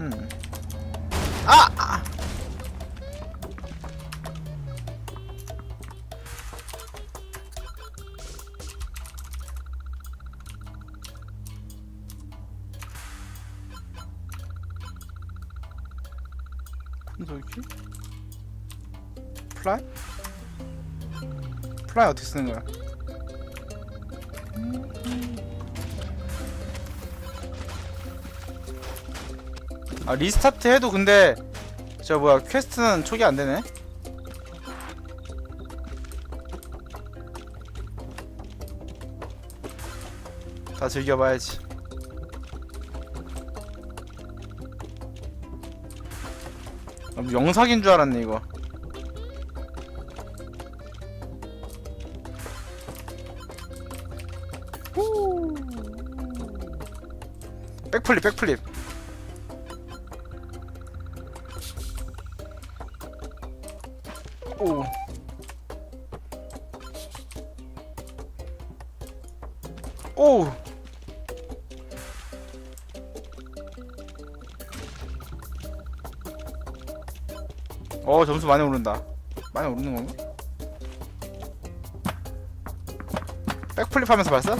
음. 아! 아! 건설기? 플라이? 플라이 어떻게 쓰는 거야? 아 리스타트 해도 근데 저 뭐야 퀘스트는 초기 안 되네. 다 즐겨봐야지. 아, 뭐 영상인 줄 알았네 이거. 후. 백플립 백플립. 오. 오. 어 점수 많이 오른다. 많이 오르는 건가? 백플립 하면서 봤어?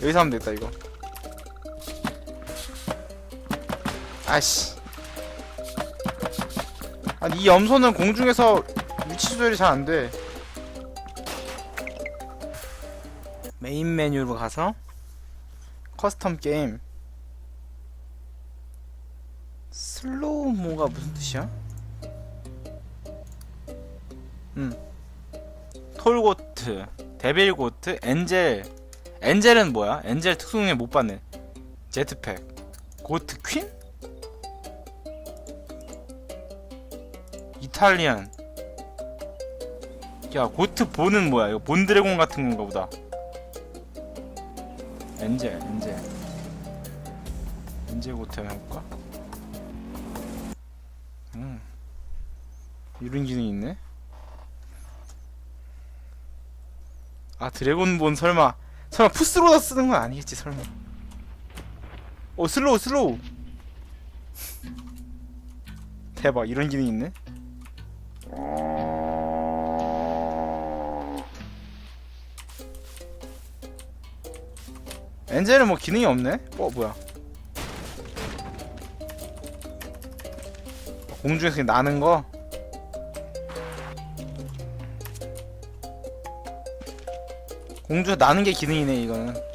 여기서 하면 되겠다 이거. 아씨. 아니 이 염소는 공중에서 위치 조절이 잘 안 돼. 메인 메뉴로 가서 커스텀 게임 슬로우모가 무슨 뜻이야? 음 톨고트 데빌고트 엔젤 엔젤은 뭐야? 엔젤 특수능력 못 받네 제트팩 고트 퀸? 이탈리안. 야 고트 본은 뭐야? 이거 본드래곤 같은 건가 보다. 엔젤 엔젤. 엔젤 고트 한번 해볼까? 음. 이런 기능이 있네? 아 드래곤본 설마. 설마 푸스로다 쓰는 건 아니겠지 설마. 오 슬로우 슬로우. 대박 이런 기능이 있네 엔젤은 뭐 기능이 없네? 어 뭐야 공중에서 나는 거? 공중에서 나는 게 기능이네 이거는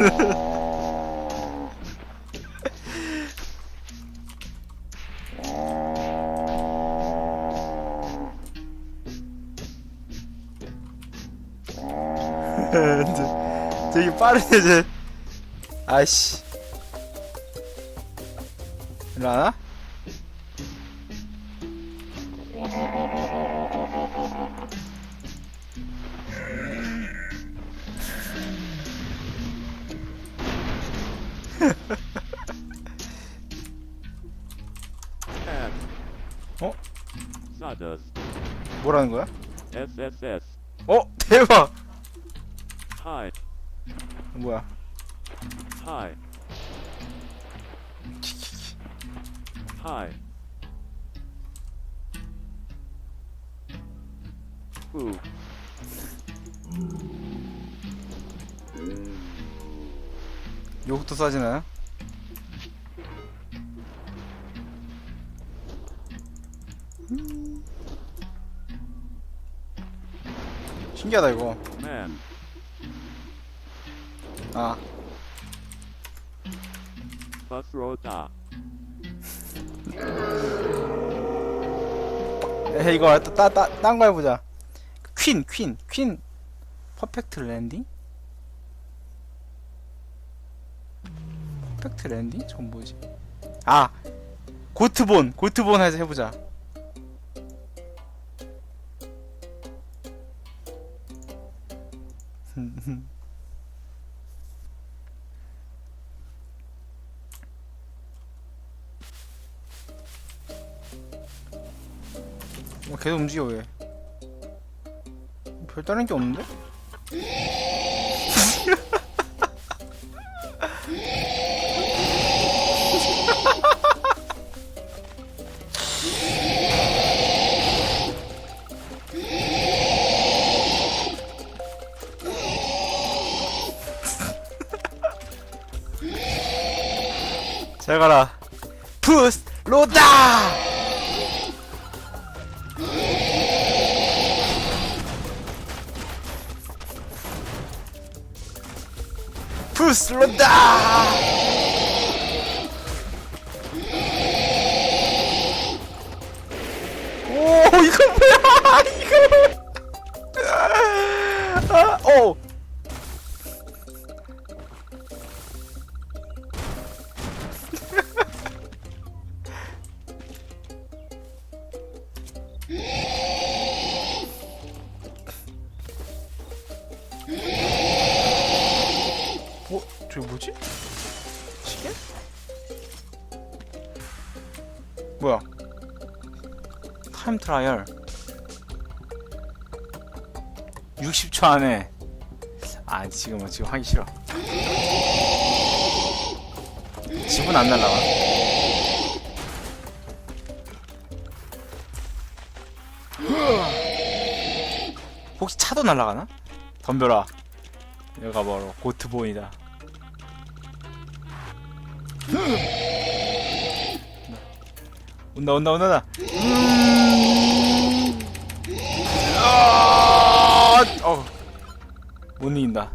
저- 저기 빠르네 쟤 아이씨 일어나? F. 어? Sawdust. 뭐라는 거야? SSS. 어? 대박 Hi. 뭐야 Hi. Hi. Ooh. 욕도 써지나요? 신기하다 이거 Man. 아 Busroda. 에이 이거 따따딴거 해보자 퀸 퀸 퀸 퍼펙트 랜딩? 퍼펙트 랜딩? 저건 뭐지? 아 고트본 고트본 해서 해보자 어, 계속 움직여 왜? 별 다른 게 없는데? 잘 가라. 푸스 로다 로다. 오 이거 뭐야? 이거 뭐야? 타임 트라이얼. 60초 안에. 아 지금은 지금 하기 싫어. 집은 안 날라가 혹시 차도 날라가나? 덤벼라. 여기가 바로 고트본이다 온다 온다 온다 온다 음. 아, 어. 못 이긴다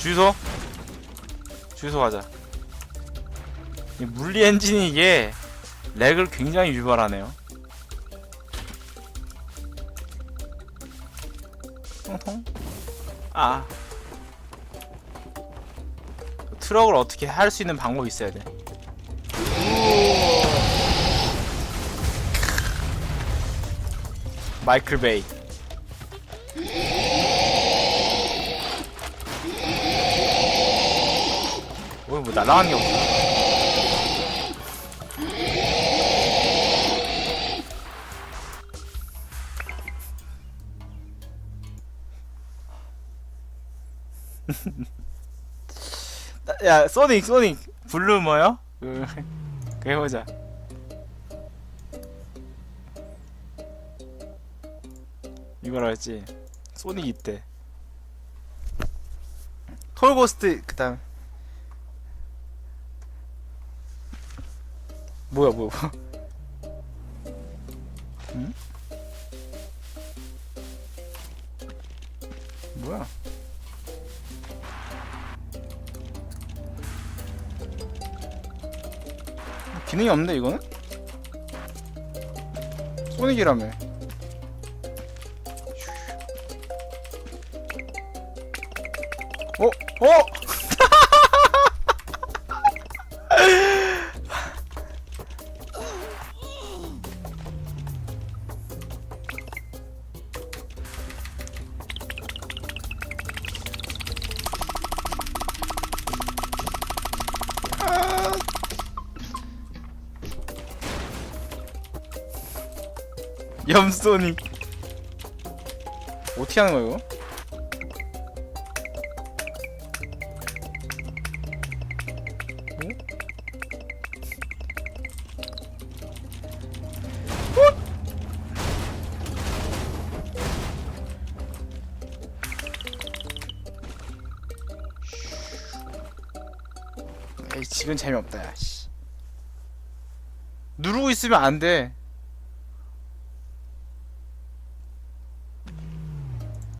주유소 주유소 가자 이 물리 엔진이 이게 렉을 굉장히 유발하네요. 통통? 아. 트럭을 어떻게 할 수 있는 방법이 있어야 돼. 마이클 베이. 뭐, 뭐 날아가는 게 없어 야 소닉 소닉. 블루 뭐요? 그, 그 해보자. 이거라 했지. 소닉 이때. 톨고스트 그 다음. 뭐야 뭐야 응? 뭐야 기능이 없네 이거는? 소닉이라며 어? 어? 염소닉 어떻게 하는 거야 이거? 에이 지금 재미없다 야 씨. 누르고 있으면 안 돼